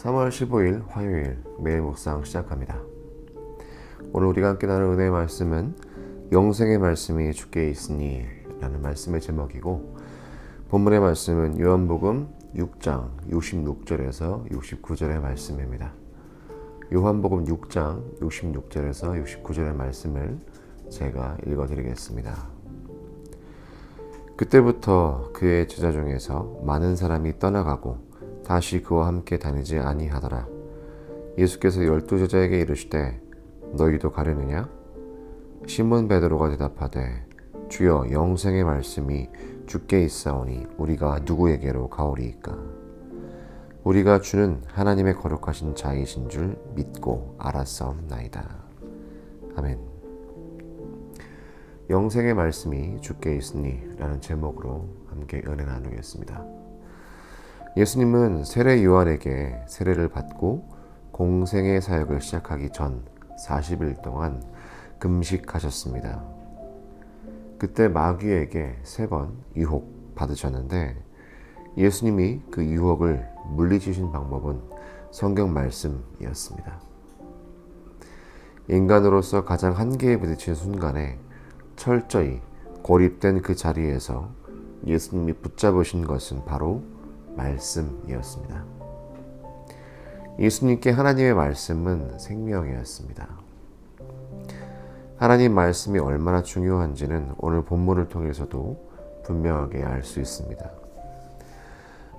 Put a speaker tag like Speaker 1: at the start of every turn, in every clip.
Speaker 1: 3월 15일 화요일 매일 묵상 시작합니다. 오늘 우리가 함께 나눌 은혜의 말씀은 영생의 말씀이 주께 있으니 라는 말씀의 제목이고 본문의 말씀은 요한복음 6장 66절에서 69절의 말씀입니다. 요한복음 6장 66절에서 69절의 말씀을 제가 읽어드리겠습니다. 그때부터 그의 제자 중에서 많은 사람이 떠나가고 다시 그와 함께 다니지 아니하더라. 예수께서 열두 제자에게 이르시되 너희도 가려느냐? 시몬 베드로가 대답하되 주여 영생의 말씀이 주께 있사오니 우리가 누구에게로 가오리이까? 우리가 주는 하나님의 거룩하신 자이신 줄 믿고 알았사옵나이다. 아멘. 영생의 말씀이 주께 있으니 라는 제목으로 함께 은혜 나누겠습니다. 예수님은 세례 요한에게 세례를 받고 공생의 사역을 시작하기 전 40일 동안 금식하셨습니다. 그때 마귀에게 세 번 유혹 받으셨는데 예수님이 그 유혹을 물리치신 방법은 성경 말씀이었습니다. 인간으로서 가장 한계에 부딪힌 순간에 철저히 고립된 그 자리에서 예수님이 붙잡으신 것은 바로 말씀이었습니다. 예수님께 하나님의 말씀은 생명이었습니다. 하나님 말씀이 얼마나 중요한지는 오늘 본문을 통해서도 분명하게 알 수 있습니다.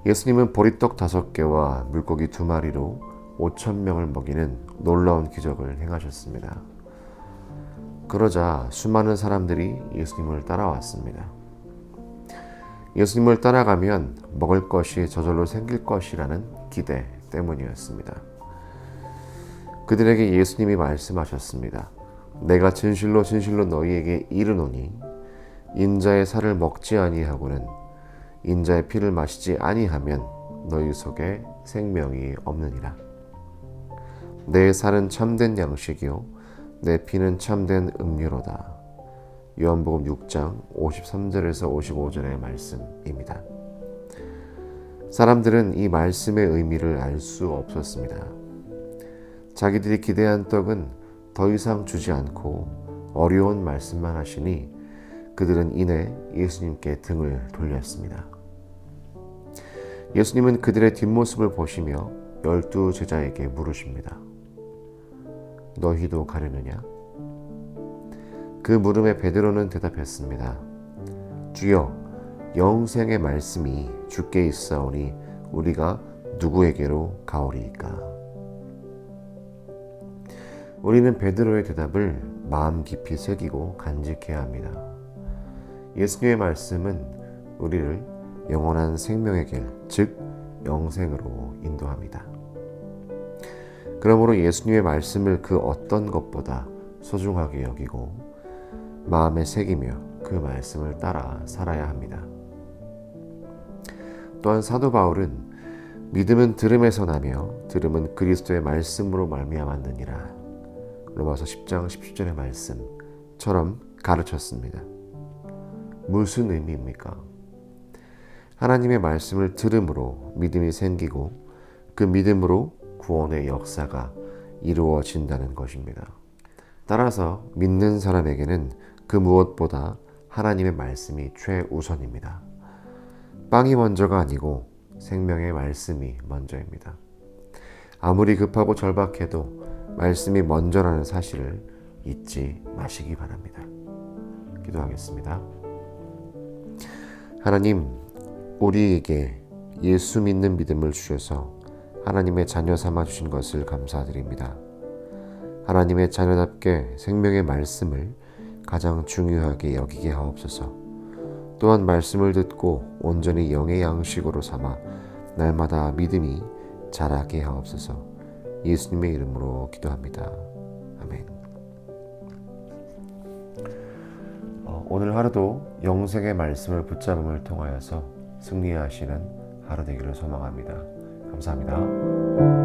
Speaker 1: 예수님은 보리떡 다섯 개와 물고기 두 마리로 5천 명을 먹이는 놀라운 기적을 행하셨습니다. 그러자 수많은 사람들이 예수님을 따라왔습니다. 예수님을 따라가면 먹을 것이 저절로 생길 것이라는 기대 때문이었습니다. 그들에게 예수님이 말씀하셨습니다. 내가 진실로 진실로 너희에게 이르노니 인자의 살을 먹지 아니하고는 인자의 피를 마시지 아니하면 너희 속에 생명이 없느니라. 내 살은 참된 양식이요 내 피는 참된 음료로다. 요한복음 6장 53절에서 55절의 말씀입니다. 사람들은 이 말씀의 의미를 알 수 없었습니다. 자기들이 기대한 떡은 더 이상 주지 않고 어려운 말씀만 하시니 그들은 이내 예수님께 등을 돌렸습니다. 예수님은 그들의 뒷모습을 보시며 열두 제자에게 물으십니다. 너희도 가려느냐? 그 물음에 베드로는 대답했습니다. 주여, 영생의 말씀이 주께 있사오니 우리가 누구에게로 가오리이까? 우리는 베드로의 대답을 마음 깊이 새기고 간직해야 합니다. 예수님의 말씀은 우리를 영원한 생명의 길, 즉 영생으로 인도합니다. 그러므로 예수님의 말씀을 그 어떤 것보다 소중하게 여기고 마음에 새기며 그 말씀을 따라 살아야 합니다. 또한 사도 바울은 믿음은 들음에서 나며 들음은 그리스도의 말씀으로 말미암았느니라. 로마서 10장 17절의 말씀처럼 가르쳤습니다. 무슨 의미입니까? 하나님의 말씀을 들음으로 믿음이 생기고 그 믿음으로 구원의 역사가 이루어진다는 것입니다. 따라서 믿는 사람에게는 그 무엇보다 하나님의 말씀이 최우선입니다. 빵이 먼저가 아니고 생명의 말씀이 먼저입니다. 아무리 급하고 절박해도 말씀이 먼저라는 사실을 잊지 마시기 바랍니다. 기도하겠습니다. 하나님, 우리에게 예수 믿는 믿음을 주셔서 하나님의 자녀 삼아 주신 것을 감사드립니다. 하나님의 자녀답게 생명의 말씀을 가장 중요하게 여기게 하옵소서. 또한 말씀을 듣고 온전히 영의 양식으로 삼아 날마다 믿음이 자라게 하옵소서. 예수님의 이름으로 기도합니다. 아멘. 어, 오늘 하루도 영생의 말씀을 붙잡음을 통하여서 승리하시는 하루 되기를 소망합니다. 감사합니다.